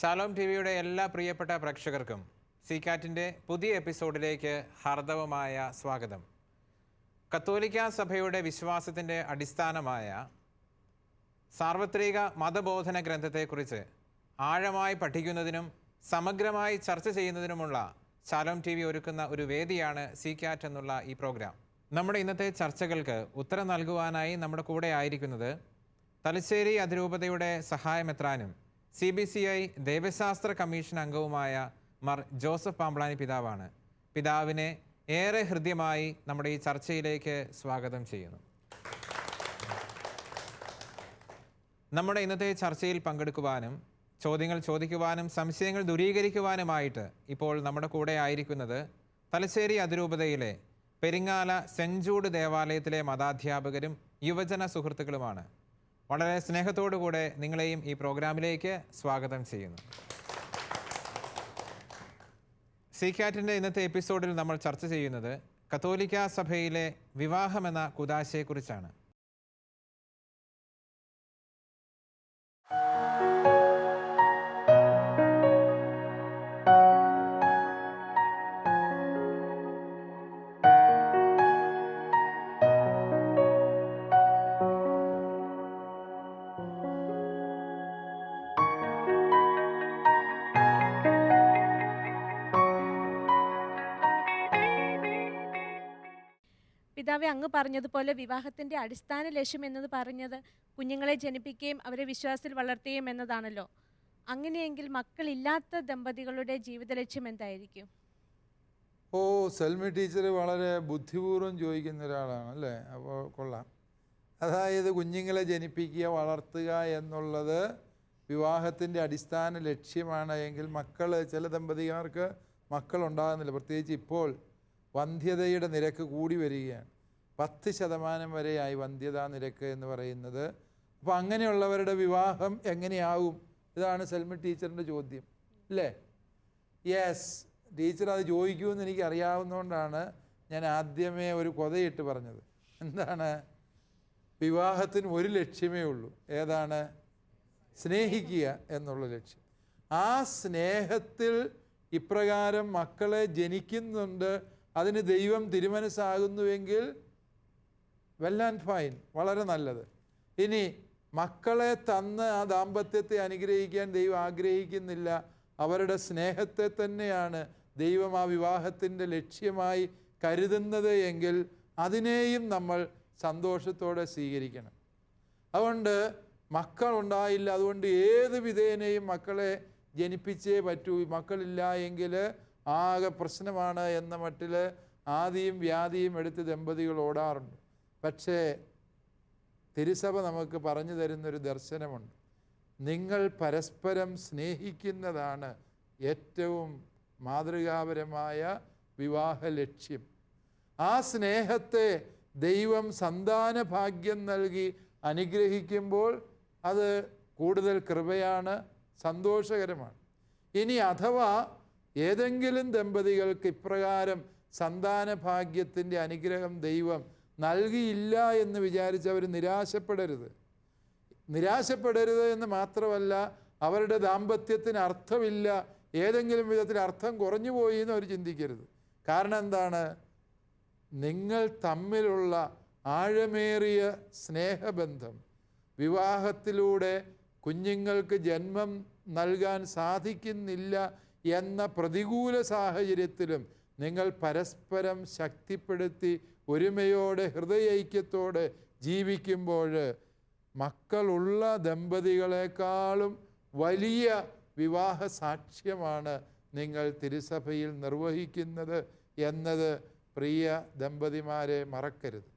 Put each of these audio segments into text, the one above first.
Shalom T വിയുടെ എല്ലാ പ്രിയപ്പെട്ട പ്രേക്ഷകർക്കും സീക്കാറ്റിന്റെ പുതിയ എപ്പിസോഡിലേക്ക് ഹാർദവമായ സ്വാഗതം. കത്തോലിക്ക സഭയുടെ വിശ്വാസത്തിന്റെ അടിസ്ഥാനമായ സാർവത്രിക മതബോധന ഗ്രന്ഥത്തെക്കുറിച്ച് ആഴമായി പഠിക്കുന്നതിനും സമഗ്രമായി ചർച്ച ചെയ്യുന്നതിനുമുള്ള ശാലോം ടി വി ഒരുക്കുന്ന ഒരു വേദിയാണ് സീകാറ്റ് എന്നുള്ള ഈ പ്രോഗ്രാം. നമ്മുടെ ഇന്നത്തെ ചർച്ചകൾക്ക് ഉത്തരം നൽകുവാനായി നമ്മുടെ കൂടെ ആയിരിക്കുന്നത് തലശ്ശേരി അതിരൂപതയുടെ സഹായമെത്രാനും സി ബി സി ഐ ദൈവശാസ്ത്ര കമ്മീഷൻ അംഗവുമായ മർ ജോസഫ് പാമ്പ്ളാനി പിതാവാണ്. പിതാവിനെ ഏറെ ഹൃദ്യമായി നമ്മുടെ ഈ ചർച്ചയിലേക്ക് സ്വാഗതം ചെയ്യുന്നു. നമ്മുടെ ഇന്നത്തെ ചർച്ചയിൽ പങ്കെടുക്കുവാനും ചോദ്യങ്ങൾ ചോദിക്കുവാനും സംശയങ്ങൾ ദൂരീകരിക്കുവാനുമായിട്ട് ഇപ്പോൾ നമ്മുടെ കൂടെ ആയിരിക്കുന്നത് തലശ്ശേരി അതിരൂപതയിലെ പെരിങ്ങാല ജൂഡ് ദേവാലയത്തിലെ മതാധ്യാപകരും യുവജന സുഹൃത്തുക്കളുമാണ്. വളരെ സ്നേഹത്തോടുകൂടെ നിങ്ങളെയും ഈ പ്രോഗ്രാമിലേക്ക് സ്വാഗതം ചെയ്യുന്നു. സീക്കാറ്റിന്റെ ഇന്നത്തെ എപ്പിസോഡിൽ നമ്മൾ ചർച്ച ചെയ്യുന്നത് കത്തോലിക്ക സഭയിലെ വിവാഹമെന്ന കുതാശയെക്കുറിച്ചാണ് പിതാവെ അങ്ങ് പറഞ്ഞതുപോലെ വിവാഹത്തിന്റെ അടിസ്ഥാന ലക്ഷ്യം എന്നത് പറഞ്ഞത് കുഞ്ഞുങ്ങളെ ജനിപ്പിക്കുകയും അവരെ വിശ്വാസത്തിൽ വളർത്തുകയും എന്നതാണല്ലോ. അങ്ങനെയെങ്കിൽ മക്കളില്ലാത്ത ദമ്പതികളുടെ ജീവിത ലക്ഷ്യം എന്തായിരിക്കും? ഓ സെൽമി ടീച്ചർ വളരെ ബുദ്ധിപൂർവം ചോദിക്കുന്ന ഒരാളാണ് അല്ലേ? അപ്പോൾ കൊള്ളാം. അതായത് കുഞ്ഞുങ്ങളെ ജനിപ്പിക്കുക വളർത്തുക എന്നുള്ളത് വിവാഹത്തിന്റെ അടിസ്ഥാന ലക്ഷ്യമാണ് എങ്കിൽ മക്കൾ ചില ദമ്പതിമാർക്ക് മക്കളുണ്ടാകുന്നില്ല. പ്രത്യേകിച്ച് ഇപ്പോൾ വന്ധ്യതയുടെ നിരക്ക് കൂടി വരികയാണ്. പത്ത് ശതമാനം വരെയായി വന്ധ്യതാ നിരക്ക് എന്ന് പറയുന്നത്. അപ്പോൾ അങ്ങനെയുള്ളവരുടെ വിവാഹം എങ്ങനെയാവും? ഇതാണ് സെൽമി ടീച്ചറിന്റെ ചോദ്യം അല്ലേ? യെസ് ടീച്ചർ അത് ചോദിക്കുമെന്ന് എനിക്ക് അറിയാവുന്നതുകൊണ്ടാണ് ഞാൻ ആദ്യമേ ഒരു കൊതയിട്ട് പറഞ്ഞത്. എന്താണ്? വിവാഹത്തിന് ഒരു ലക്ഷ്യമേ ഉള്ളൂ. ഏതാണ്? സ്നേഹിക്കുക എന്നുള്ള ലക്ഷ്യം. ആ സ്നേഹത്തിൽ ഇപ്രകാരം മക്കളെ ജനിക്കുന്നുണ്ട്. അതിന് ദൈവം തിരുമനസ്സാകുന്നുവെങ്കിൽ വെൽ ആൻഡ് ഫൈൻ വളരെ നല്ലത്. ഇനി മക്കളെ തന്ന് ആ ദാമ്പത്യത്തെ അനുഗ്രഹിക്കാൻ ദൈവം ആഗ്രഹിക്കുന്നില്ല. അവരുടെ സ്നേഹത്തെ തന്നെയാണ് ദൈവം ആ വിവാഹത്തിന്റെ ലക്ഷ്യമായി കരുതുന്നത് എങ്കിൽ അതിനെയും നമ്മൾ സന്തോഷത്തോടെ സ്വീകരിക്കണം. അതുകൊണ്ട് മക്കളുണ്ടായില്ല അതുകൊണ്ട് ഏത് വിധേനയും മക്കളെ ജനിപ്പിച്ചേ പറ്റൂ. മക്കളില്ല എങ്കിൽ ആകെ പ്രശ്നമാണ് എന്ന മട്ടിൽ ആദിയും വ്യാധിയും എടുത്ത് ദമ്പതികൾ ഓടാറുണ്ട്. പക്ഷേ തിരുസഭ നമുക്ക് പറഞ്ഞു തരുന്നൊരു ദർശനമുണ്ട്. നിങ്ങൾ പരസ്പരം സ്നേഹിക്കുന്നതാണ് ഏറ്റവും മാതൃകാപരമായ വിവാഹ ലക്ഷ്യം. ആ സ്നേഹത്തെ ദൈവം സന്താന ഭാഗ്യം നൽകി അനുഗ്രഹിക്കുമ്പോൾ അത് കൂടുതൽ കൃപയാണ് സന്തോഷകരമാണ്. ഇനി അഥവാ ഏതെങ്കിലും ദമ്പതികൾക്ക് ഇപ്രകാരം സന്താന ഭാഗ്യത്തിന്റെ അനുഗ്രഹം ദൈവം നൽകിയില്ല എന്ന് വിചാരിച്ച് അവർ നിരാശപ്പെടരുത്. നിരാശപ്പെടരുത് എന്ന് മാത്രമല്ല അവരുടെ ദാമ്പത്യത്തിന് അർത്ഥമില്ല ഏതെങ്കിലും വിധത്തിൽ അർത്ഥം കുറഞ്ഞു പോയി എന്ന് അവർ ചിന്തിക്കരുത്. കാരണം എന്താണ്? നിങ്ങൾ തമ്മിലുള്ള ആഴമേറിയ സ്നേഹബന്ധം വിവാഹത്തിലൂടെ കുഞ്ഞുങ്ങൾക്ക് ജന്മം നൽകാൻ സാധിക്കുന്നില്ല എന്ന പ്രതികൂല സാഹചര്യത്തിലും നിങ്ങൾ പരസ്പരം ശക്തിപ്പെടുത്തി ഒരുമയോടെ ഹൃദയൈക്യത്തോടെ ജീവിക്കുമ്പോൾ മക്കളുള്ള ദമ്പതികളെക്കാളും വലിയ വിവാഹ സാക്ഷ്യമാണ് നിങ്ങൾ തിരുസഭയിൽ നിർവഹിക്കുന്നത് എന്നത് പ്രിയ ദമ്പതിമാരെ മറക്കരുത്.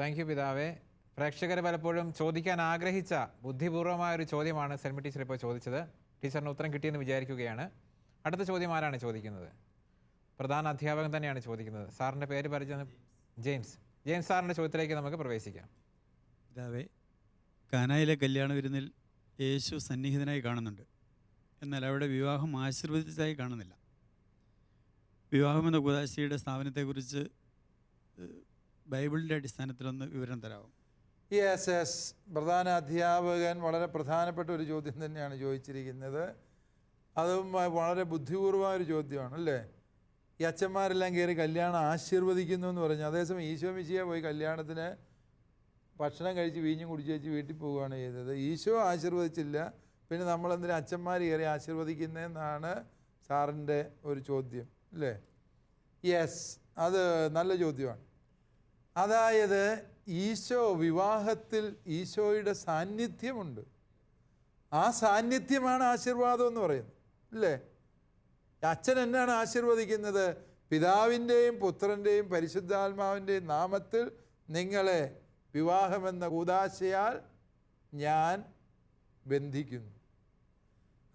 താങ്ക് യു പിതാവേ. പ്രേക്ഷകർ പലപ്പോഴും ചോദിക്കാൻ ആഗ്രഹിച്ച ബുദ്ധിപൂർവമായ ഒരു ചോദ്യമാണ് സെൽമി ടീച്ചർ ഇപ്പോൾ ചോദിച്ചത്. ടീച്ചറിന് ഉത്തരം കിട്ടിയെന്ന് വിചാരിക്കുകയാണ്. അടുത്ത ചോദ്യം ആരാണ് ചോദിക്കുന്നത്? പ്രധാന അധ്യാപകൻ തന്നെയാണ് ചോദിക്കുന്നത്. സാറിന്റെ പേര് പരിചയം ജെയിംസ് ജെയിംസ് സാറിന്റെ ചോദ്യത്തിലേക്ക് നമുക്ക് പ്രവേശിക്കാം. പിതാവേ കാനായിലെ കല്യാണ വിരുന്നിൽ യേശു സന്നിഹിതനായി കാണുന്നുണ്ട്. എന്നാൽ അവിടെ വിവാഹം ആശീർവദിച്ചതായി കാണുന്നില്ല. വിവാഹം എന്ന കുതാശിയുടെ സ്ഥാപനത്തെക്കുറിച്ച് ബൈബിളിന്റെ അടിസ്ഥാനത്തിലൊന്ന് വിവരം തരാമോ യെസ് എസ് പ്രധാന അധ്യാപകൻ വളരെ പ്രധാനപ്പെട്ട ഒരു ചോദ്യം തന്നെയാണ് ചോദിച്ചിരിക്കുന്നത്. അതും വളരെ ബുദ്ധിപൂർവമായ ഒരു ചോദ്യമാണ് അല്ലേ? ഈ അച്ഛന്മാരെല്ലാം കയറി കല്യാണം ആശീർവദിക്കുന്നു എന്ന് പറഞ്ഞു. അതേസമയം ഈശോ മിശിയെ പോയി കല്യാണത്തിന് ഭക്ഷണം കഴിച്ച് വീഞ്ഞും കുടിച്ച് വെച്ച് വീട്ടിൽ പോവുകയാണ് ചെയ്തത്. ഈശോ ആശീർവദിച്ചില്ല. പിന്നെ നമ്മളെന്തിനാ അച്ഛന്മാർ കയറി ആശീർവദിക്കുന്നതെന്നാണ് സാറിന്റെ ഒരു ചോദ്യം അല്ലേ? യെസ് അത് നല്ല ചോദ്യമാണ്. അതായത് ഈശോ വിവാഹത്തിൽ ഈശോയുടെ സാന്നിധ്യമുണ്ട്. ആ സാന്നിധ്യമാണ് ആശീർവാദം എന്ന് പറയുന്നത് അല്ലേ? അച്ഛൻ എന്നാണ് ആശീർവദിക്കുന്നത്? പിതാവിന്റെയും പുത്രന്റെയും പരിശുദ്ധാത്മാവിന്റെയും നാമത്തിൽ നിങ്ങളെ വിവാഹമെന്ന കൂതാശയാൽ ഞാൻ ബന്ധിക്കുന്നു.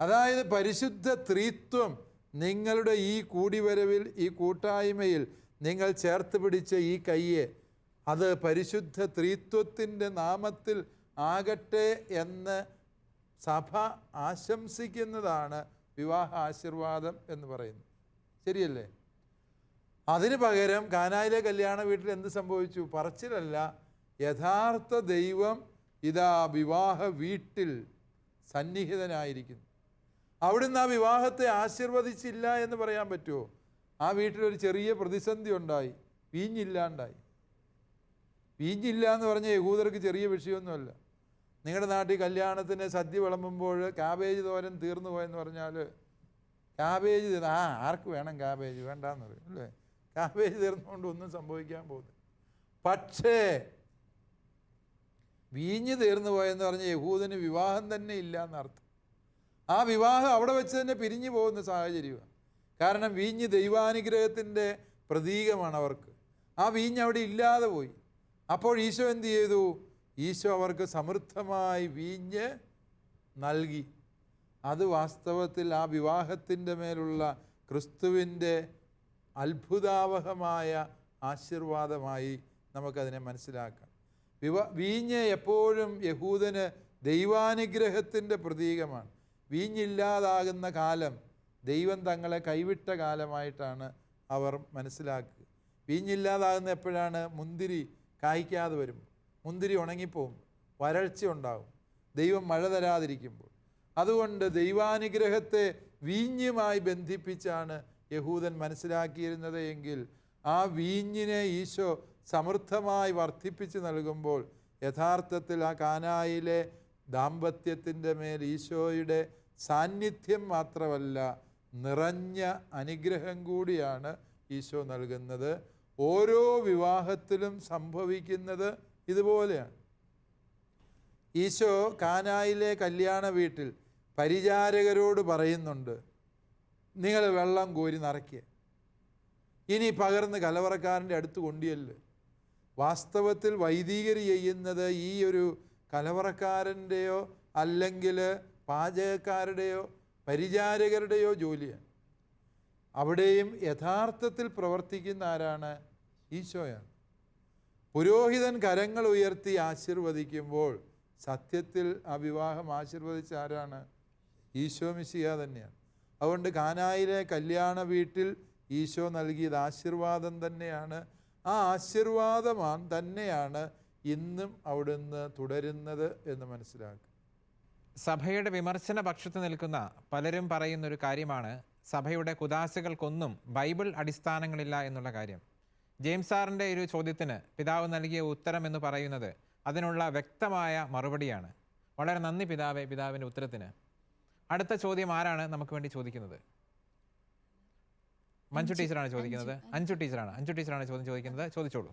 അതായത് പരിശുദ്ധ ത്രിത്വം നിങ്ങളുടെ ഈ കൂടിവരവിൽ ഈ കൂട്ടായ്മയിൽ നിങ്ങൾ ചേർത്ത് പിടിച്ച ഈ കയ്യെ അത് പരിശുദ്ധ ത്രീത്വത്തിന്റെ നാമത്തിൽ ആകട്ടെ എന്ന് സഭ ആശംസിക്കുന്നതാണ് വിവാഹ ആശീർവാദം എന്ന് പറയുന്നു. ശരിയല്ലേ? അതിന് പകരം കാനായിലെ കല്യാണ വീട്ടിൽ എന്ത് സംഭവിച്ചു? പറച്ചിലല്ല. യഥാർത്ഥ ദൈവം ഇതാ വിവാഹ വീട്ടിൽ സന്നിഹിതനായിരിക്കുന്നു. അവിടുന്ന് ആ വിവാഹത്തെ ആശീർവദിച്ചില്ല എന്ന് പറയാൻ പറ്റുമോ? ആ വീട്ടിൽ ഒരു ചെറിയ പ്രതിസന്ധി ഉണ്ടായി. വീഞ്ഞില്ലാണ്ടായി. വീഞ്ഞില്ല എന്ന് പറഞ്ഞ യഹൂദർക്ക് ചെറിയ വിഷയമൊന്നുമല്ല. നിങ്ങളുടെ നാട്ടിൽ കല്യാണത്തിന് സദ്യ വിളമ്പുമ്പോൾ കാബേജ് തോരൻ തീർന്നു പോയെന്ന് പറഞ്ഞാൽ കാബേജ് തീർന്നു ആ ആർക്ക് വേണം കാബേജ് വേണ്ടാന്ന് പറയും അല്ലേ? കാബേജ് തീർന്നുകൊണ്ട് ഒന്നും സംഭവിക്കാൻ പോകുന്നു പക്ഷേ വീഞ്ഞ് തീർന്നു പോയെന്ന് പറഞ്ഞ യഹൂദന് വിവാഹം തന്നെ ഇല്ല എന്നർത്ഥം ആ വിവാഹം അവിടെ വെച്ച് തന്നെ പിരിഞ്ഞു പോകുന്ന സാഹചര്യമാണ്. കാരണം വീഞ്ഞ് ദൈവാനുഗ്രഹത്തിന്റെ പ്രതീകമാണ് അവർക്ക്. ആ വീഞ്ഞ് അവിടെ ഇല്ലാതെ പോയി. അപ്പോൾ ഈശോ എന്ത് ചെയ്തു? ഈശോ അവർക്ക് സമൃദ്ധമായി വീഞ്ഞ് നൽകി. അത് വാസ്തവത്തിൽ ആ വിവാഹത്തിന്റെ മേലുള്ള ക്രിസ്തുവിന്റെ അത്ഭുതാവഹമായ ആശീർവാദമായി നമുക്കതിനെ മനസ്സിലാക്കാം. വിവാ വീഞ്ഞ് എപ്പോഴും യഹൂദന് ദൈവാനുഗ്രഹത്തിന്റെ പ്രതീകമാണ്. വീഞ്ഞില്ലാതാകുന്ന കാലം ദൈവം തങ്ങളെ കൈവിട്ട കാലമായിട്ടാണ് അവർ മനസ്സിലാക്കുക. വീഞ്ഞില്ലാതാകുന്ന എപ്പോഴാണ് മുന്തിരി കായ്ക്കാതെ വരും മുന്തിരി ഉണങ്ങിപ്പോവും. വരൾച്ച ഉണ്ടാവും. ദൈവം മഴ തരാതിരിക്കുമ്പോൾ. അതുകൊണ്ട് ദൈവാനുഗ്രഹത്തെ വീഞ്ഞുമായി ബന്ധിപ്പിച്ചാണ് യഹൂദൻ മനസ്സിലാക്കിയിരുന്നത് എങ്കിൽ ആ വീഞ്ഞിനെ ഈശോ സമൃദ്ധമായി വർദ്ധിപ്പിച്ച് നൽകുമ്പോൾ യഥാർത്ഥത്തിൽ ആ കാനായിലെ ദാമ്പത്യത്തിന്റെ മേൽ ഈശോയുടെ സാന്നിധ്യം മാത്രമല്ല നിറഞ്ഞ അനുഗ്രഹം കൂടിയാണ് ഈശോ നൽകുന്നത്. ഓരോ വിവാഹത്തിലും സംഭവിക്കുന്നത് ഇതുപോലെയാണ്. ഈശോ കാനായിലെ കല്യാണ വീട്ടിൽ പരിചാരകരോട് പറയുന്നുണ്ട് നിങ്ങൾ വെള്ളം കോരി നിറയ്ക്കുക ഇനി പകർന്ന് കലവറക്കാരന്റെ അടുത്ത് കൊണ്ടിയല്ലേ വാസ്തവത്തിൽ വൈദികർ ചെയ്യുന്നത് ഈ ഒരു കലവറക്കാരന്റെയോ അല്ലെങ്കിൽ പാചകക്കാരുടെയോ പരിചാരകരുടെയോ ജോലിയാണ്. അവിടെയും യഥാർത്ഥത്തിൽ പ്രവർത്തിക്കുന്ന ആരാണ്? ഈശോയാണ്. പുരോഹിതൻ കരങ്ങൾ ഉയർത്തി ആശീർവദിക്കുമ്പോൾ സത്യത്തിൽ ആ വിവാഹം ആശീർവദിച്ച ആരാണ്? ഈശോ മിശിയ തന്നെയാണ്. അതുകൊണ്ട് കാനായിലെ കല്യാണ വീട്ടിൽ ഈശോ നൽകിയത് ആശീർവാദം തന്നെയാണ്. ആ ആശീർവാദമാണ് തന്നെയാണ് ഇന്നും അവിടുന്ന് തുടരുന്നത് എന്ന് മനസ്സിലാക്കുക. സഭയുടെ വിമർശന പക്ഷത്ത് നിൽക്കുന്ന പലരും പറയുന്നൊരു കാര്യമാണ് സഭയുടെ കുദാശകൾക്കൊന്നും ബൈബിൾ അടിസ്ഥാനങ്ങളില്ല എന്നുള്ള കാര്യം. ജെയിംസ് സാറിന്റെ ഒരു ചോദ്യത്തിന് പിതാവ് നൽകിയ ഉത്തരം എന്ന് പറയുന്നത് അതിനുള്ള വ്യക്തമായ മറുപടിയാണ്. വളരെ നന്ദി പിതാവെ പിതാവിന്റെ ഉത്തരത്തിന്. അടുത്ത ചോദ്യം ആരാണ് നമുക്ക് വേണ്ടി ചോദിക്കുന്നത്? മഞ്ജു ടീച്ചറാണ് ചോദിക്കുന്നത്. അഞ്ചു, ടീച്ചറാണ്. അഞ്ചു ടീച്ചറാണ് ചോദ്യം ചോദിക്കുന്നത്. ചോദിച്ചോളൂ.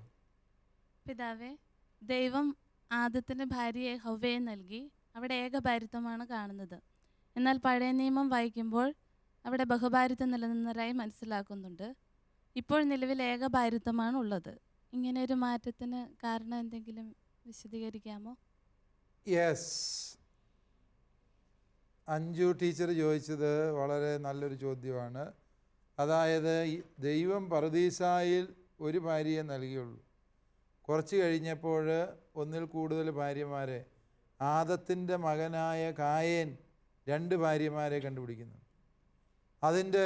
പിതാവേ ദൈവം ആദ്യത്തിന്റെ ഭാര്യയെ ഹവ്വയെ നൽകി അവിടെ ഏകഭാരിത്വമാണ് കാണുന്നത്. എന്നാൽ പഴയ നിയമം വായിക്കുമ്പോൾ അവിടെ ബഹുഭാരിത്വം നിലനിന്നതായി മനസ്സിലാക്കുന്നുണ്ട്. ഇപ്പോൾ നിലവിൽ ഏകഭാരിത്വമാണ് ഉള്ളത് ഇങ്ങനെ ഒരു മാറ്റത്തിന് കാരണം എന്തെങ്കിലും വിശദീകരിക്കാമോ? യെസ് അഞ്ജു ടീച്ചർ ചോദിച്ചത് വളരെ നല്ലൊരു ചോദ്യമാണ്. അതായത് ദൈവം പറദീസായിൽ ഒരു ഭാര്യയെ നൽകിയുള്ളൂ. കുറച്ച് കഴിഞ്ഞപ്പോൾ ഒന്നിൽ കൂടുതൽ ഭാര്യമാരെ ആദത്തിന്റെ മകനായ കായേൻ രണ്ട് ഭാര്യമാരെ കണ്ടുപിടിക്കുന്നു. അതിന്റെ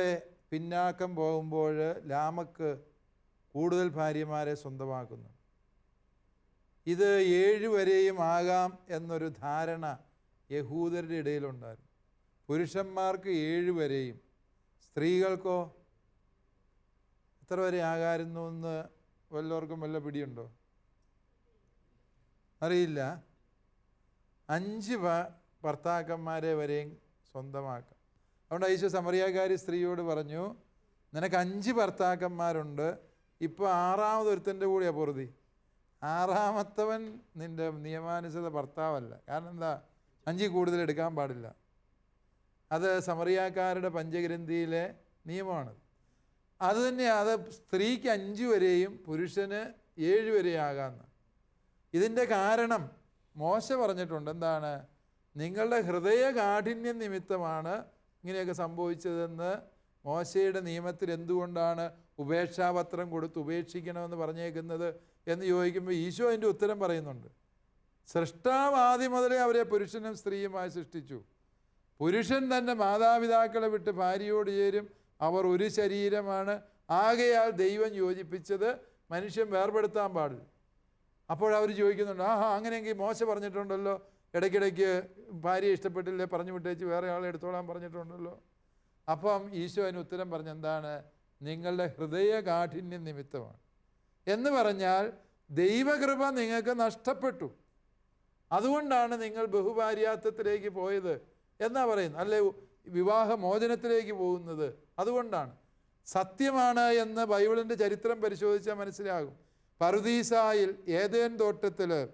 പിന്നാക്കം പോകുമ്പോൾ ലാമക്ക് കൂടുതൽ ഭാര്യമാരെ സ്വന്തമാക്കുന്നു. ഇത് ഏഴ് വരെയും ആകാം എന്നൊരു ധാരണ യഹൂദരുടെ ഇടയിലുണ്ടായിരുന്നു. പുരുഷന്മാർക്ക് ഏഴ് വരെയും സ്ത്രീകൾക്കോ എത്ര വരെ ആകാരുന്നു എന്ന് വല്ലവർക്കും വല്ല പിടിയുണ്ടോ? അറിയില്ല. അഞ്ച് ഭർത്താക്കന്മാരെ വരെയും സ്വന്തമാക്കാം. അതുകൊണ്ട് ഐശു സമറിയാകാരി സ്ത്രീയോട് പറഞ്ഞു നിനക്ക് അഞ്ച് ഭർത്താക്കന്മാരുണ്ട്. ഇപ്പോൾ ആറാമത് ഒരുത്തന്റെ കൂടിയാ പൊറുതി. ആറാമത്തവൻ നിന്റെ നിയമാനുസൃത ഭർത്താവല്ല. കാരണം എന്താ? അഞ്ചിൽ കൂടുതൽ എടുക്കാൻ പാടില്ല. അത് സമറിയാക്കാരുടെ പഞ്ചഗ്രന്ഥിയിലെ നിയമമാണ്. അത് തന്നെ അത് സ്ത്രീക്ക് അഞ്ച് വരെയും പുരുഷന് ഏഴ് വരെയും ആകാമെന്ന് ഇതിന്റെ കാരണം മോശ പറഞ്ഞിട്ടുണ്ട്. എന്താണ്? നിങ്ങളുടെ ഹൃദയ കാഠിന്യം നിമിത്തമാണ് ഇങ്ങനെയൊക്കെ സംഭവിച്ചതെന്ന് മോശയുടെ നിയമത്തിൽ എന്തുകൊണ്ടാണ് ഉപേക്ഷാപത്രം കൊടുത്ത് ഉപേക്ഷിക്കണമെന്ന് പറഞ്ഞേക്കുന്നത് എന്ന് ചോദിക്കുമ്പോൾ ഈശോ അതിന്റെ ഉത്തരം പറയുന്നുണ്ട്. സൃഷ്ടാവ് ആദ്യം മുതലേ അവരെ പുരുഷനും സ്ത്രീയുമായി സൃഷ്ടിച്ചു. പുരുഷൻ തന്റെ മാതാപിതാക്കളെ വിട്ട് ഭാര്യയോട് ചേരും. അവർ ഒരു ശരീരമാണ്. ആകയാൽ ദൈവം യോജിപ്പിച്ചത് മനുഷ്യൻ വേർപെടുത്താൻ പാടില്ല. അപ്പോൾ ചോദിക്കുന്നുണ്ട് ആഹാ അങ്ങനെയെങ്കിൽ മോശ പറഞ്ഞിട്ടുണ്ടല്ലോ. ഇടയ്ക്കിടയ്ക്ക് ഭാര്യയെ ഇഷ്ടപ്പെട്ടില്ലേ പറഞ്ഞു വിട്ടേച്ച് വേറെ ആളെ എടുത്തോളാൻ പറഞ്ഞിട്ടുണ്ടല്ലോ. അപ്പം ഈശോ അതിന് ഉത്തരം പറഞ്ഞെന്താണ് നിങ്ങളുടെ ഹൃദയകാഠിന്യം നിമിത്തമാണ്. എന്ന് പറഞ്ഞാൽ ദൈവകൃപ നിങ്ങൾക്ക് നഷ്ടപ്പെട്ടു. അതുകൊണ്ടാണ് നിങ്ങൾ ബഹുഭാര്യാത്വത്തിലേക്ക് പോയത് എന്നാ പറയുന്നത്. അല്ലെ വിവാഹമോചനത്തിലേക്ക് പോകുന്നത് അതുകൊണ്ടാണ്. സത്യമാണ് എന്ന് ബൈബിളിന്റെ ചരിത്രം പരിശോധിച്ചാൽ മനസ്സിലാകും. പറുദീസായിൽ ഏതേൻ തോട്ടത്തിൽ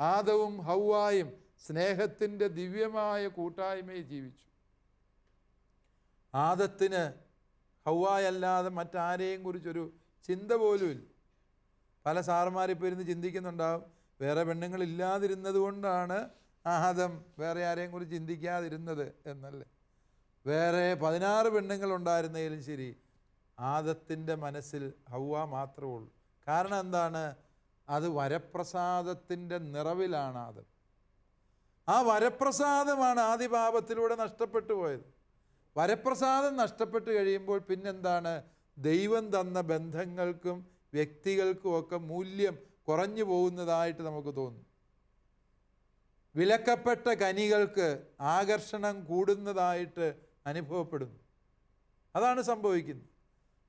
ആദവും ഹൗവായും സ്നേഹത്തിന്റെ ദിവ്യമായ കൂട്ടായ്മയെ ജീവിച്ചു. ആദത്തിന് ഹൗവായല്ലാതെ മറ്റാരെയും കുറിച്ചൊരു ചിന്ത പോലുമില്ല പല സാറുമാരിപ്പോൾ ഇരുന്ന് ചിന്തിക്കുന്നുണ്ടാവും. വേറെ പെണ്ണുങ്ങളില്ലാതിരുന്നത് കൊണ്ടാണ് ആദം വേറെ ആരെയും കുറിച്ച് ചിന്തിക്കാതിരുന്നത് എന്നല്ലേ? വേറെ പതിനാറ് പെണ്ണുങ്ങളുണ്ടായിരുന്നെങ്കിലും ശരി ആദത്തിന്റെ മനസ്സിൽ ഹൗവ മാത്രമേ ഉള്ളൂ. കാരണം എന്താണ്? അത് വരപ്രസാദത്തിന്റെ നിറവിലാണ് ആദം. ആ വരപ്രസാദമാണ് ആദിപാപത്തിലൂടെ നഷ്ടപ്പെട്ടു പോയത്. വരപ്രസാദം നഷ്ടപ്പെട്ട് കഴിയുമ്പോൾ പിന്നെന്താണ്? ദൈവം തന്ന ബന്ധങ്ങൾക്കും വ്യക്തികൾക്കും ഒക്കെ മൂല്യം കുറഞ്ഞു പോകുന്നതായിട്ട് നമുക്ക് തോന്നും. വിലക്കപ്പെട്ട കനികൾക്ക് ആകർഷണം കൂടുന്നതായിട്ട് അനുഭവപ്പെടുന്നു. അതാണ് സംഭവിക്കുന്നത്.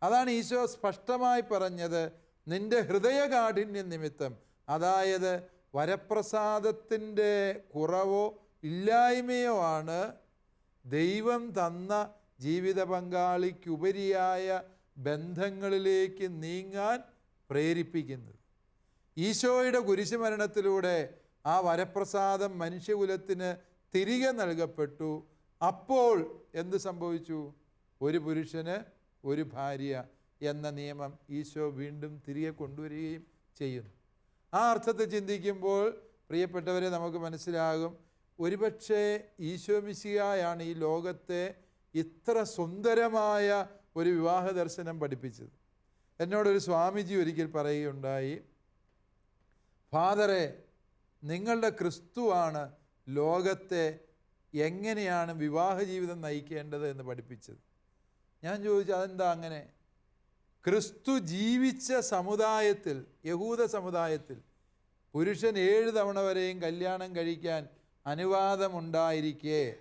അതാണ് ഈശോ സ്പഷ്ടമായി പറഞ്ഞത് നിന്റെ ഹൃദയകാഠിന്യം നിമിത്തം. അതായത് വരപ്രസാദത്തിന്റെ കുറവോ ഇല്ലായ്മയോ ആണ് ദൈവം തന്ന ജീവിത പങ്കാളിക്കുപരിയായ ബന്ധങ്ങളിലേക്ക് നീങ്ങാൻ പ്രേരിപ്പിക്കുന്നത്. ഈശോയുടെ കുരിശുമരണത്തിലൂടെ ആ വരപ്രസാദം മനുഷ്യകുലത്തിന് തിരികെ നൽകപ്പെട്ടു. അപ്പോൾ എന്ത് സംഭവിച്ചു? ഒരു പുരുഷന് ഒരു ഭാര്യ എന്ന നിയമം ഈശോ വീണ്ടും തിരികെ കൊണ്ടുവരികയും ചെയ്യുന്നു. ആ അർത്ഥത്തെ ചിന്തിക്കുമ്പോൾ പ്രിയപ്പെട്ടവരെ നമുക്ക് മനസ്സിലാകും ഒരുപക്ഷെ ഈശോമിശിയായാണ് ഈ ലോകത്തെ ഇത്ര സുന്ദരമായ ഒരു വിവാഹ ദർശനം പഠിപ്പിച്ചത്. എന്നോടൊരു സ്വാമിജി ഒരിക്കൽ പറയുകയുണ്ടായി ഫാദറെ നിങ്ങളുടെ ക്രിസ്തുവാണ് ലോകത്തെ എങ്ങനെയാണ് വിവാഹ ജീവിതം നയിക്കേണ്ടത് എന്ന് പഠിപ്പിച്ചത്? ഞാൻ ചോദിച്ചു അതെന്താ അങ്ങനെ? ക്രിസ്തു ജീവിച്ച സമുദായത്തിൽ യഹൂദ സമുദായത്തിൽ പുരുഷൻ ഏഴ് തവണ വരെയും കല്യാണം കഴിക്കാൻ അനുവാദമുണ്ടായിരിക്കെ.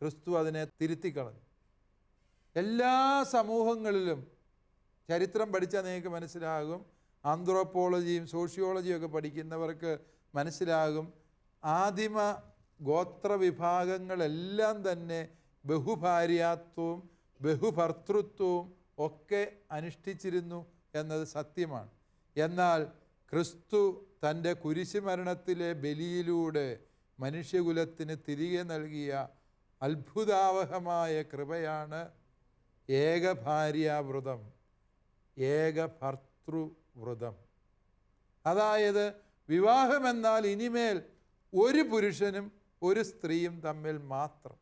ക്രിസ്തു അതിനെ തിരുത്തിക്കളഞ്ഞു. എല്ലാ സമൂഹങ്ങളിലും ചരിത്രം പഠിച്ചാൽ നിങ്ങൾക്ക് മനസ്സിലാകും. ആന്ത്രോപ്പോളജിയും സോഷ്യോളജിയും ഒക്കെ പഠിക്കുന്നവർക്ക് മനസ്സിലാകും. ആദിമ ഗോത്ര വിഭാഗങ്ങളെല്ലാം തന്നെ ബഹുഭാര്യാത്വവും ബഹുഭർത്തൃത്വവും ഒക്കെ അനുഷ്ഠിച്ചിരുന്നു എന്നത് സത്യമാണ്. എന്നാൽ ക്രിസ്തു തന്റെ കുരിശുമരണത്തിലെ ബലിയിലൂടെ മനുഷ്യകുലത്തിന് തിരികെ നൽകിയ അത്ഭുതാവഹമായ കൃപയാണ് ഏകഭാര്യാവ്രതം ഏകഭർത്തൃവ്രതം അതായത് വിവാഹമെന്നാൽ ഇനിമേൽ ഒരു പുരുഷനും ഒരു സ്ത്രീയും തമ്മിൽ മാത്രം.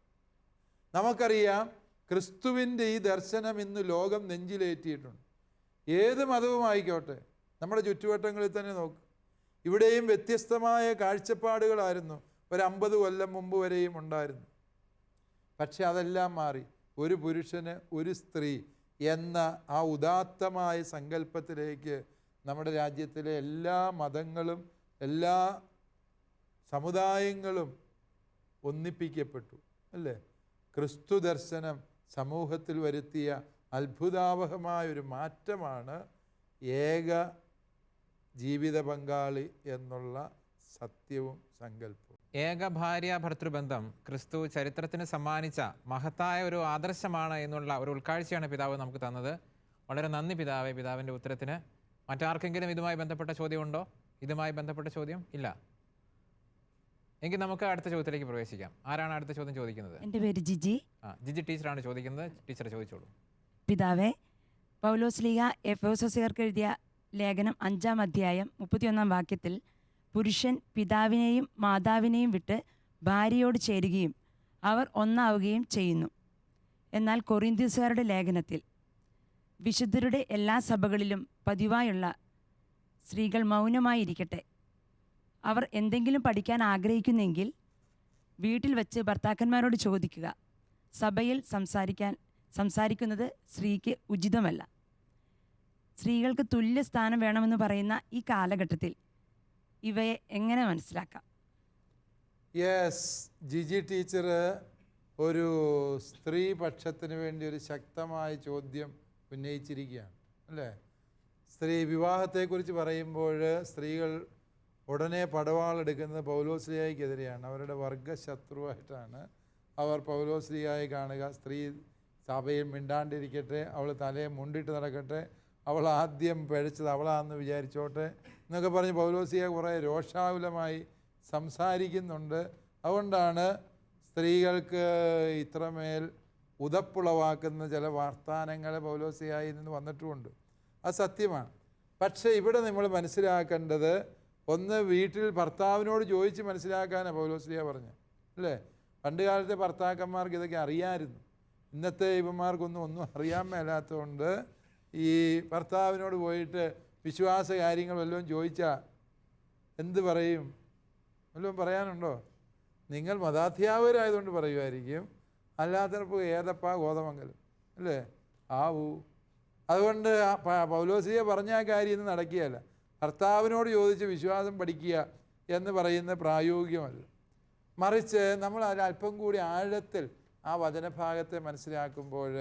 നമുക്കറിയാം ക്രിസ്തുവിന്റെ ഈ ദർശനം ഇന്ന് ലോകം നെഞ്ചിലേറ്റിയിട്ടുണ്ട്. ഏത് മതവുമായിക്കോട്ടെ നമ്മുടെ ചുറ്റുവട്ടങ്ങളിൽ തന്നെ നോക്ക്. ഇവിടെയും വ്യത്യസ്തമായ കാഴ്ചപ്പാടുകളായിരുന്നു. ഒരു അമ്പത് കൊല്ലം മുമ്പ് വരെയും ഉണ്ടായിരുന്നു. പക്ഷെ അതെല്ലാം മാറി. ഒരു പുരുഷന് ഒരു സ്ത്രീ എന്ന ആ ഉദാത്തമായ സങ്കല്പത്തിലേക്ക് നമ്മുടെ രാജ്യത്തിലെ എല്ലാ മതങ്ങളും എല്ലാ സമുദായങ്ങളും ഒന്നിപ്പിക്കപ്പെട്ടു. അല്ലേ? ക്രിസ്തു ദർശനം സമൂഹത്തിൽ വരുത്തിയ അത്ഭുതാവഹമായ ഒരു മാറ്റമാണ് ഏക ജീവിത പങ്കാളി എന്നുള്ള സത്യവും സങ്കല്പവും. ഏക ഭാര്യ ഭർത്തൃബന്ധം ക്രിസ്തു ചരിത്രത്തിന് സമ്മാനിച്ച മഹത്തായ ഒരു ആദർശമാണ് എന്നുള്ള ഒരു ഉൾക്കാഴ്ചയാണ് പിതാവ് നമുക്ക് തന്നത്. വളരെ നന്ദി പിതാവെ പിതാവിന്റെ ഉത്തരത്തിന്. മറ്റാർക്കെങ്കിലും ഇതുമായി ബന്ധപ്പെട്ട ചോദ്യമുണ്ടോ? ഇതുമായി ബന്ധപ്പെട്ട ചോദ്യം ഇല്ല. എങ്കിൽ നമുക്ക് അടുത്ത ചോദ്യത്തിലേക്ക് പ്രവേശിക്കാം. ആരാണ് അടുത്ത ചോദ്യം ചോദിക്കുന്നത്? എന്റെ പേര് ജിജി. ആ ജിജി ടീച്ചറാണ് ചോദിക്കുന്നത്. ടീച്ചർ ചോദിച്ചോളൂ. പിതാവേ പൗലോസ് ലീഗ എഫോസസിയർക്ക് എഴുതിയ ലേഖനം അഞ്ചാം അധ്യായം മുപ്പത്തിയൊന്നാം വാക്യത്തിൽ പുരുഷൻ പിതാവിനെയും മാതാവിനെയും വിട്ട് ഭാര്യയോട് ചേരുകയും അവർ ഒന്നാവുകയും ചെയ്യുന്നു. എന്നാൽ കൊറിന്ത്യസുകാരുടെ ലേഖനത്തിൽ വിശുദ്ധരുടെ എല്ലാ സഭകളിലും പതിവായുള്ള സ്ത്രീകൾ മൗനമായിരിക്കട്ടെ അവർ എന്തെങ്കിലും പഠിക്കാൻ ആഗ്രഹിക്കുന്നെങ്കിൽ വീട്ടിൽ വച്ച് ഭർത്താക്കന്മാരോട് ചോദിക്കുക. സഭയിൽ സംസാരിക്കാൻ സംസാരിക്കുന്നത് സ്ത്രീക്ക് ഉചിതമല്ല. സ്ത്രീകൾക്ക് തുല്യ സ്ഥാനം വേണമെന്ന് പറയുന്ന ഈ കാലഘട്ടത്തിൽ ഇവയെ എങ്ങനെ മനസ്സിലാക്കാം? യെസ് ജിജി ടീച്ചർ ഒരു സ്ത്രീ പക്ഷത്തിന് വേണ്ടി ഒരു ശക്തമായ ചോദ്യം ഉന്നയിച്ചിരിക്കുകയാണ് അല്ലേ? സ്ത്രീ വിവാഹത്തെക്കുറിച്ച് പറയുമ്പോൾ സ്ത്രീകൾ ഉടനെ പടവാളെടുക്കുന്നത് പൗലോസ്ലിയായിക്കെതിരെയാണ്. അവരുടെ വർഗശത്രുവായിട്ടാണ് അവർ പൗലോസ്ലിയായി കാണുക. സ്ത്രീ സഭയിൽ മിണ്ടാണ്ടിരിക്കട്ടെ അവൾ തലയെ മുണ്ടിട്ട് നടക്കട്ടെ അവൾ ആദ്യം പഴച്ചത് അവളാണെന്ന് വിചാരിച്ചോട്ടെ എന്നൊക്കെ പറഞ്ഞ് പൗലോസിയ കുറേ രോഷാകുലമായി സംസാരിക്കുന്നുണ്ട്. അതുകൊണ്ടാണ് സ്ത്രീകൾക്ക് ഇത്രമേൽ ഉതപ്പുളവാക്കുന്ന ചില വാർത്താനങ്ങൾ പൗലോസിയായി നിന്ന് വന്നിട്ടുമുണ്ട്. അത് സത്യമാണ്. പക്ഷേ ഇവിടെ നമ്മൾ മനസ്സിലാക്കേണ്ടത് ഒന്ന് വീട്ടിൽ ഭർത്താവിനോട് ചോദിച്ച് മനസ്സിലാക്കാനാണ് പൗലോസ്ലിയ പറഞ്ഞത് അല്ലേ? പണ്ട് കാലത്തെ ഭർത്താക്കന്മാർക്ക് ഇതൊക്കെ അറിയാമായിരുന്നു ഇന്നത്തെ ഇവന്മാർക്കൊന്നും ഒന്നും അറിയാൻ മേലാത്തതുകൊണ്ട് ഈ ഭർത്താവിനോട് പോയിട്ട് വിശ്വാസ കാര്യങ്ങൾ വല്ലതും ചോദിച്ചാൽ എന്ത് പറയും? വല്ലതും പറയാനുണ്ടോ? നിങ്ങൾ മതാധ്യാപകരായതുകൊണ്ട് പറയുമായിരിക്കും അല്ലാത്തപ്പോൾ ഏതപ്പാ ഗോതമംഗലം? അല്ലേ? ആവൂ. അതുകൊണ്ട് പൗലോസിയെ പറഞ്ഞ ആ കാര്യം ഇന്ന് നടക്കുകയല്ല. ഭർത്താവിനോട് ചോദിച്ച് വിശ്വാസം പഠിക്കുക എന്ന് പറയുന്ന പ്രായോഗികമല്ല. മറിച്ച് നമ്മൾ അല്പം കൂടി ആഴത്തിൽ ആ വചനഭാഗത്തെ മനസ്സിലാക്കുമ്പോൾ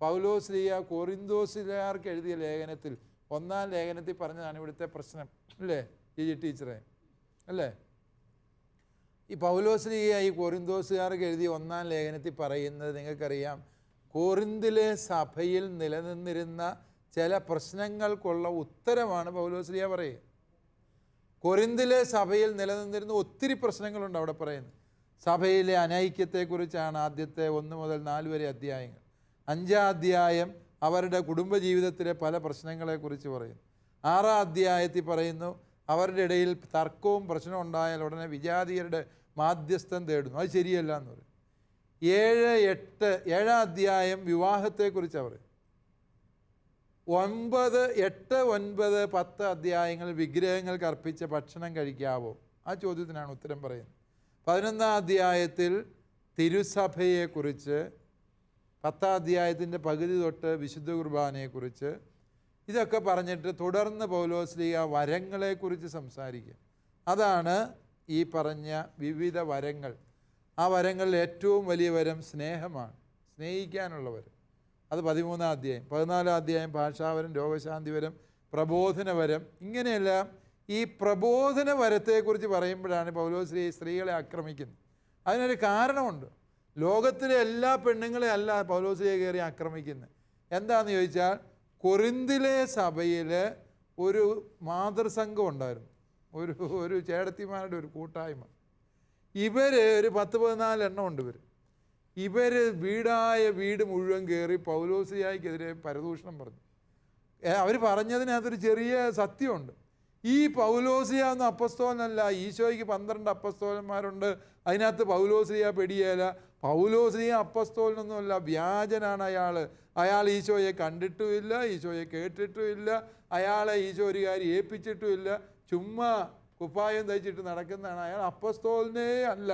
പൗലോസ്ലിയ കോറിന്തോസിലാർക്ക് എഴുതിയ ലേഖനത്തിൽ ഒന്നാം ലേഖനത്തിൽ പറഞ്ഞതാണ് ഇവിടുത്തെ പ്രശ്നം അല്ലേ? ജിജി ടീച്ചറെ അല്ലേ? ഈ പൗലോസ്ലിയ ഈ കോറിന്തോസുകാർക്ക് എഴുതിയ ഒന്നാം ലേഖനത്തിൽ പറയുന്നത് നിങ്ങൾക്കറിയാം കോറിന്തിലെ സഭയിൽ നിലനിന്നിരുന്ന ചില പ്രശ്നങ്ങൾക്കുള്ള ഉത്തരമാണ് പൗലോസ്ലിയ പറയുക. കൊരിന്തിലെ സഭയിൽ നിലനിന്നിരുന്ന ഒത്തിരി പ്രശ്നങ്ങളുണ്ട് അവിടെ പറയുന്നത്. സഭയിലെ അനൈക്യത്തെക്കുറിച്ചാണ് ആദ്യത്തെ ഒന്ന് മുതൽ നാല് വരെ അധ്യായങ്ങൾ. അഞ്ചാം അധ്യായം അവരുടെ കുടുംബജീവിതത്തിലെ പല പ്രശ്നങ്ങളെക്കുറിച്ച് പറയുന്നു. ആറാം അധ്യായത്തിൽ പറയുന്നു അവരുടെ ഇടയിൽ തർക്കവും പ്രശ്നവും ഉണ്ടായാൽ ഉടനെ വിജാതീയരുടെ മാധ്യസ്ഥം തേടുന്നു. അത് ശരിയല്ല എന്ന് പറയും. ഏഴ് എട്ട് ഏഴാം അധ്യായം വിവാഹത്തെക്കുറിച്ചാണ് പറയും ഒൻപത് എട്ട് ഒൻപത് പത്ത് അധ്യായങ്ങൾ വിഗ്രഹങ്ങൾക്ക് അർപ്പിച്ച ഭക്ഷണം കഴിക്കാവോ? ആ ചോദ്യത്തിനാണ് ഉത്തരം പറയുന്നത്. പതിനൊന്നാം അധ്യായത്തിൽ തിരുസഭയെക്കുറിച്ച് പത്താം അധ്യായത്തിന്റെ പകുതി തൊട്ട് വിശുദ്ധ കുർബാനയെക്കുറിച്ച് ഇതൊക്കെ പറഞ്ഞിട്ട് തുടർന്ന് പൗലോസ്ലിയ വരങ്ങളെക്കുറിച്ച് സംസാരിക്കുക. അതാണ് ഈ പറഞ്ഞ വിവിധ വരങ്ങൾ. ആ വരങ്ങളിൽ ഏറ്റവും വലിയ വരം സ്നേഹമാണ്. സ്നേഹിക്കാനുള്ള വരം അത് പതിമൂന്നാം അധ്യായം. പതിനാലാം അധ്യായം ഭാഷാവരം രോഗശാന്തിവരം പ്രബോധനവരം ഇങ്ങനെയെല്ലാം ഈ പ്രബോധന വരത്തെക്കുറിച്ച് പറയുമ്പോഴാണ് പൗലോശ്രീ സ്ത്രീകളെ ആക്രമിക്കുന്നത്. അതിനൊരു കാരണമുണ്ട്. ലോകത്തിലെ എല്ലാ പെണ്ണുങ്ങളെ അല്ല പൗലോശ്രീയെ കയറി ആക്രമിക്കുന്നത്. എന്താണെന്ന് ചോദിച്ചാൽ കൊറിന്തിലെ സഭയിൽ ഒരു മാതൃസംഘം ഉണ്ടായിരുന്നു. ഒരു ഒരു ചേടത്തിമാരുടെ ഒരു കൂട്ടായ്മ. ഇവർ ഒരു പത്ത് പതിനാല് എണ്ണം ഉണ്ട് ഇവർ ഇവർ വീടായ വീട് മുഴുവൻ കയറി പൗലോസിയായിക്കെതിരെ പരദൂഷണം പറഞ്ഞു. അവർ പറഞ്ഞതിനകത്തൊരു ചെറിയ സത്യമുണ്ട്. ഈ പൗലോസിയ എന്ന അപ്പസ്തോലനല്ല ഈശോയ്ക്ക് പന്ത്രണ്ട് അപ്പസ്തോലന്മാരുണ്ട് അതിനകത്ത് പൗലോസിയ പെടിയേല. പൗലോസിയ അപ്പസ്തോലനൊന്നുമല്ല വ്യാജനാണ് അയാൾ അയാൾ ഈശോയെ കണ്ടിട്ടുമില്ല ഈശോയെ കേട്ടിട്ടുമില്ല അയാളെ ഈശോ ഒരു കാര്യം ഏൽപ്പിച്ചിട്ടുമില്ല. ചുമ്മാ കുപ്പായം തയ്ച്ചിട്ട് നടക്കുന്നതാണ് അയാൾ. അപ്പസ്തോലിനേ അല്ല.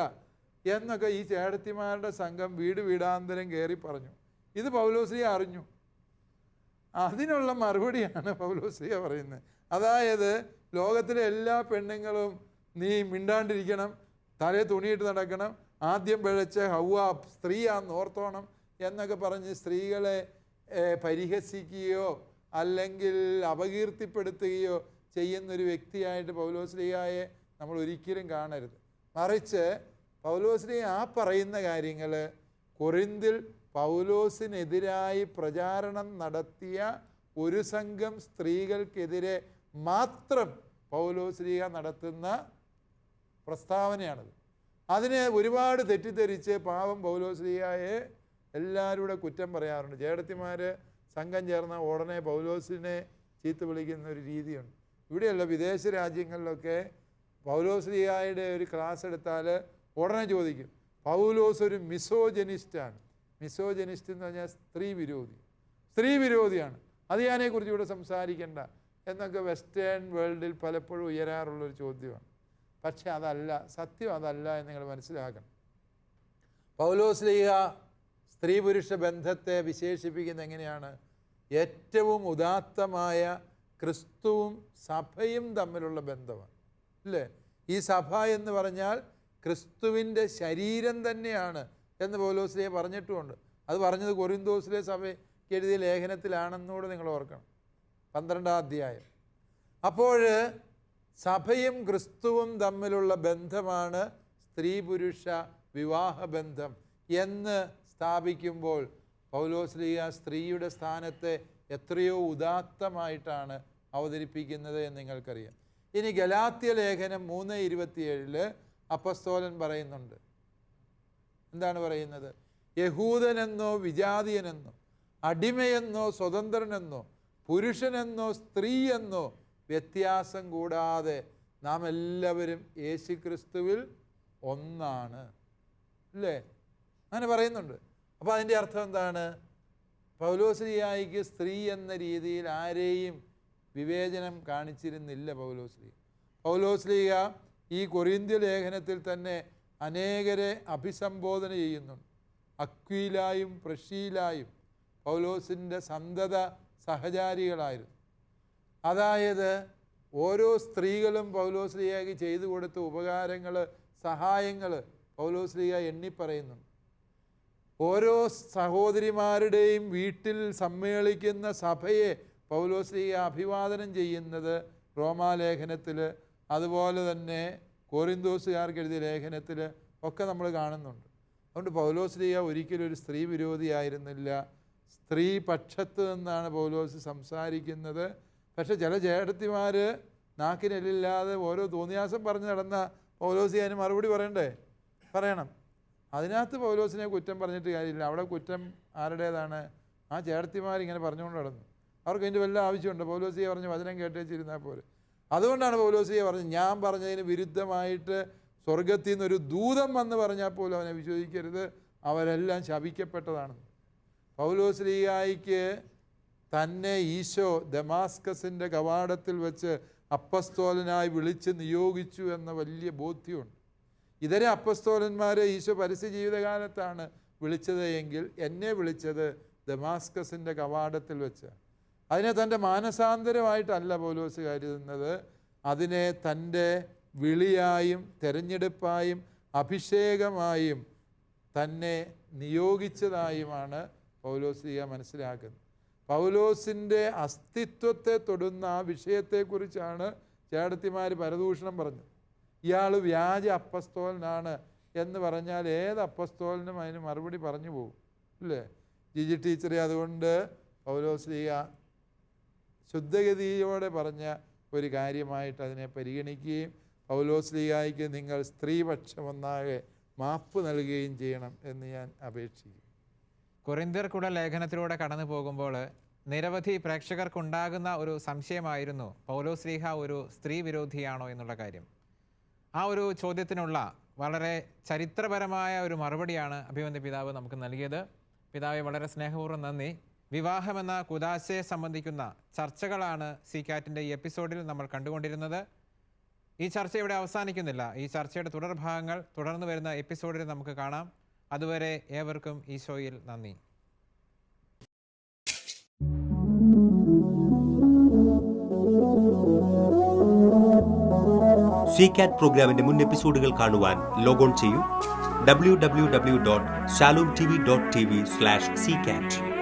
എന്നൊക്കെ ഈ ചേടത്തിമാരുടെ സംഘം വീട് വീടാന്തരം കയറി പറഞ്ഞു. ഇത് പൗലോസിയ അറിഞ്ഞു. അതിനുള്ള മറുപടിയാണ് പൗലോസിയ പറയുന്നത്. അതായത് ലോകത്തിലെ എല്ലാ പെണ്ണുങ്ങളും നീ മിണ്ടാണ്ടിരിക്കണം തലേ തുണിയിട്ട് നടക്കണം ആദ്യം പിഴച്ച ഹൗവ സ്ത്രീയാന്ന് ഓർത്തോണം എന്നൊക്കെ പറഞ്ഞ് സ്ത്രീകളെ പരിഹസിക്കുകയോ അല്ലെങ്കിൽ അപകീർത്തിപ്പെടുത്തുകയോ ചെയ്യുന്നൊരു വ്യക്തിയായിട്ട് പൗലോസ്ലിയായെ നമ്മൾ ഒരിക്കലും കാണരുത്. മറിച്ച് പൗലോസ്ലിയ ആ പറയുന്ന കാര്യങ്ങൾ കൊറിന്തിൽ പൗലോസിനെതിരായി പ്രചാരണം നടത്തിയ ഒരു സംഘം സ്ത്രീകൾക്കെതിരെ മാത്രം പൗലോസ്ലിയ നടത്തുന്ന പ്രസ്താവനയാണത്. അതിനെ ഒരുപാട് തെറ്റിദ്ധരിച്ച് പാവം പൗലോസ്ലിയായെ എല്ലാവരുടെ കുറ്റം പറയാറുണ്ട്. ചേടത്തിമാർ സംഘം ചേർന്ന ഉടനെ പൗലോസിനെ ചീത്ത വിളിക്കുന്ന ഒരു രീതിയുണ്ട്. ഇവിടെയല്ല വിദേശ രാജ്യങ്ങളിലൊക്കെ പൗലോസ്ലിയായുടെ ഒരു ക്ലാസ് എടുത്താൽ ഉടനെ ചോദിക്കും പൗലോസ് ഒരു മിസോജനിസ്റ്റാണ്. മിസോജനിസ്റ്റ് എന്ന് പറഞ്ഞാൽ സ്ത്രീ വിരോധി. സ്ത്രീ വിരോധിയാണ്. അത് ഞാനെക്കുറിച്ച് ഇവിടെ സംസാരിക്കേണ്ട എന്നൊക്കെ വെസ്റ്റേൺ വേൾഡിൽ പലപ്പോഴും ഉയരാറുള്ളൊരു ചോദ്യമാണ്. പക്ഷെ അതല്ല സത്യം അതല്ല എന്ന് നിങ്ങൾ മനസ്സിലാക്കണം. പൗലോസ്ലിഹ സ്ത്രീ പുരുഷ ബന്ധത്തെ വിശേഷിപ്പിക്കുന്ന എങ്ങനെയാണ്? ഏറ്റവും ഉദാത്തമായ ക്രിസ്തുവും സഭയും തമ്മിലുള്ള ബന്ധമാണ്. അല്ലേ ഈ സഭ എന്ന് പറഞ്ഞാൽ ക്രിസ്തുവിന്റെ ശരീരം തന്നെയാണ് എന്ന് പൗലോസ്ലിഹ പറഞ്ഞിട്ടുമുണ്ട്. അത് പറഞ്ഞത് കൊറിന്തോസിലെ സഭയ്ക്ക് എഴുതിയ ലേഖനത്തിലാണെന്നുകൂടെ നിങ്ങൾ ഓർക്കണം. പന്ത്രണ്ടാം അധ്യായം. അപ്പോൾ സഭയും ക്രിസ്തുവും തമ്മിലുള്ള ബന്ധമാണ് സ്ത്രീ പുരുഷ വിവാഹബന്ധം എന്ന് സ്ഥാപിക്കുമ്പോൾ പൗലോസ്ലിയ സ്ത്രീയുടെ സ്ഥാനത്തെ എത്രയോ ഉദാത്തമായിട്ടാണ് അവതരിപ്പിക്കുന്നത് എന്ന് നിങ്ങൾക്കറിയാം. ഇനി ഗലാത്യ ലേഖനം മൂന്ന് ഇരുപത്തിയേഴിൽ അപ്പസ്തോലൻ പറയുന്നുണ്ട്. എന്താണ് പറയുന്നത്? യഹൂദനെന്നോ വിജാതിയനെന്നോ അടിമയെന്നോ സ്വതന്ത്രനെന്നോ പുരുഷനെന്നോ സ്ത്രീയെന്നോ വ്യത്യാസം കൂടാതെ നാം എല്ലാവരും യേശു ക്രിസ്തുവിൽ ഒന്നാണ്. അല്ലേ അങ്ങനെ പറയുന്നുണ്ട്. അപ്പോൾ അതിന്റെ അർത്ഥം എന്താണ്? പൗലോശ്രീയായിക്ക് സ്ത്രീ എന്ന രീതിയിൽ ആരെയും വിവേചനം കാണിച്ചിരുന്നില്ല പൗലോശ്രീ പൗലോസ്ലിയ ഈ കൊറിന്ത്യ ലേഖനത്തിൽ തന്നെ അനേകരെ അഭിസംബോധന ചെയ്യുന്നുണ്ട്. അക്വീലായും പ്രഷീലായും പൗലോസിന്റെ സന്തത സഹചാരികളായിരുന്നു. അതായത് ഓരോ സ്ത്രീകളും പൗലോസ്ലിയയ്ക്ക് ചെയ്തു കൊടുത്ത ഉപകാരങ്ങൾ സഹായങ്ങൾ പൗലോസ്ലിയ എണ്ണിപ്പറയുന്നുണ്ട് ഓരോ സഹോദരിമാരുടെയും വീട്ടിൽ സമ്മേളിക്കുന്ന സഭയെ പൗലോസ്ലിയ അഭിവാദനം ചെയ്യുന്നത് റോമാലേഖനത്തിൽ അതുപോലെ തന്നെ കോറിന്തോസുകാർക്ക് എഴുതിയ ലേഖനത്തിൽ ഒക്കെ നമ്മൾ കാണുന്നുണ്ട്. അതുകൊണ്ട് പൗലോസ്ലിയ ഒരിക്കലും ഒരു സ്ത്രീ വിരോധിയായിരുന്നില്ല. സ്ത്രീ പക്ഷത്ത് നിന്നാണ് പൗലോസ് സംസാരിക്കുന്നത്. പക്ഷെ ചില ചേട്ടത്തിമാർ നാക്കിനെല്ലില്ലാതെ ഓരോ തോന്നിയാസം പറഞ്ഞ് നടന്ന പൗലോസി അതിന് മറുപടി പറയണ്ടേ? പറയണം. അതിനകത്ത് പൗലോസിനെ കുറ്റം പറഞ്ഞിട്ട് കാര്യമില്ല. അവിടെ കുറ്റം ആരുടേതാണ്? ആ ചേട്ടത്തിമാർ ഇങ്ങനെ പറഞ്ഞുകൊണ്ട് നടന്നു. അവർക്ക് അതിന്റെ വല്ല ആവശ്യമുണ്ട്? പൗലോസിയെ പറഞ്ഞ് വചനം കേട്ടേച്ചിരുന്നാൽ പോരെ. അതുകൊണ്ടാണ് പൗലോസിയെ പറഞ്ഞത് ഞാൻ പറഞ്ഞതിന് വിരുദ്ധമായിട്ട് സ്വർഗത്തിൽ നിന്നൊരു ദൂതം വന്ന് പറഞ്ഞാൽ പോലും അവനെ വിശ്വസിക്കരുത് അവരെല്ലാം ശപിക്കപ്പെട്ടതാണെന്ന്. പൗലോസ്ലീഹായിക്ക് തന്നെ ഈശോ ദമാസ്കസിന്റെ കവാടത്തിൽ വെച്ച് അപ്പസ്തോലനായി വിളിച്ച് നിയോഗിച്ചു എന്ന വലിയ ബോധ്യമുണ്ട്. ഇതരെ അപ്പസ്തോലന്മാരെ ഈശോ പരസ്യ ജീവിതകാലത്താണ് വിളിച്ചത് എങ്കിൽ എന്നെ വിളിച്ചത് ദമാസ്കസിന്റെ കവാടത്തിൽ വെച്ച് അതിനെ തന്റെ മാനസാന്തരമായിട്ടല്ല പൗലോസ് കരുതുന്നത്. അതിനെ തന്റെ വിളിയായും തെരഞ്ഞെടുപ്പായും അഭിഷേകമായും തന്നെ നിയോഗിച്ചതായുമാണ് പൗലോസിക മനസ്സിലാക്കുന്നത്. പൗലോസിന്റെ അസ്തിത്വത്തെ തൊടുന്ന ആ വിഷയത്തെക്കുറിച്ചാണ് ചേടത്തിമാർ പരദൂഷണം പറഞ്ഞു ഇയാൾ വ്യാജ അപ്പസ്തോലനാണ് എന്ന് പറഞ്ഞാൽ ഏത് അപ്പസ്തോലനും അതിന് മറുപടി പറഞ്ഞു പോകും. അല്ലേ? ജിജി ടീച്ചറെ അതുകൊണ്ട് പൗലോസ് പൗലോസ്ലിയ ശുദ്ധഗതിയോടെ പറഞ്ഞ ഒരു കാര്യമായിട്ട് അതിനെ പരിഗണിക്കുകയും പൗലോസ്ലിയായിക്ക് നിങ്ങൾ സ്ത്രീപക്ഷമൊന്നാകെ മാപ്പ് നൽകുകയും ചെയ്യണം എന്ന് ഞാൻ അപേക്ഷിക്കും കൊറിന്ത്യർക്കുള്ള ലേഖനത്തിലൂടെ കടന്നു പോകുമ്പോൾ നിരവധി പ്രേക്ഷകർക്കുണ്ടാകുന്ന ഒരു സംശയമായിരുന്നു പൗലോസ്ലീഹ ഒരു സ്ത്രീ വിരോധിയാണോ എന്നുള്ള കാര്യം. ആ ഒരു ചോദ്യത്തിനുള്ള വളരെ ചരിത്രപരമായ ഒരു മറുപടിയാണ് അഭിമന്യ പിതാവ് നമുക്ക് നൽകിയത്. പിതാവെ വളരെ സ്നേഹപൂർവം നന്ദി. വിവാഹമെന്ന കുദാശയെ സംബന്ധിക്കുന്ന ചർച്ചകളാണ് സി കാറ്റിന്റെ ഈ എപ്പിസോഡിൽ നമ്മൾ കണ്ടുകൊണ്ടിരുന്നത്. ഈ ചർച്ച ഇവിടെ അവസാനിക്കുന്നില്ല. ഈ ചർച്ചയുടെ തുടർഭാഗങ്ങൾ തുടർന്ന് വരുന്ന എപ്പിസോഡിൽ നമുക്ക് കാണാം. അതുവരെ ഏവർക്കും ഈ ഷോയിൽ നന്ദി. സി കാറ്റ് പ്രോഗ്രാമിന്റെ മുൻ എപ്പിസോഡുകൾ കാണുവാൻ ലോഗോൺ ചെയ്യൂ. W W W dot Shalom T V dot T V slash C cat.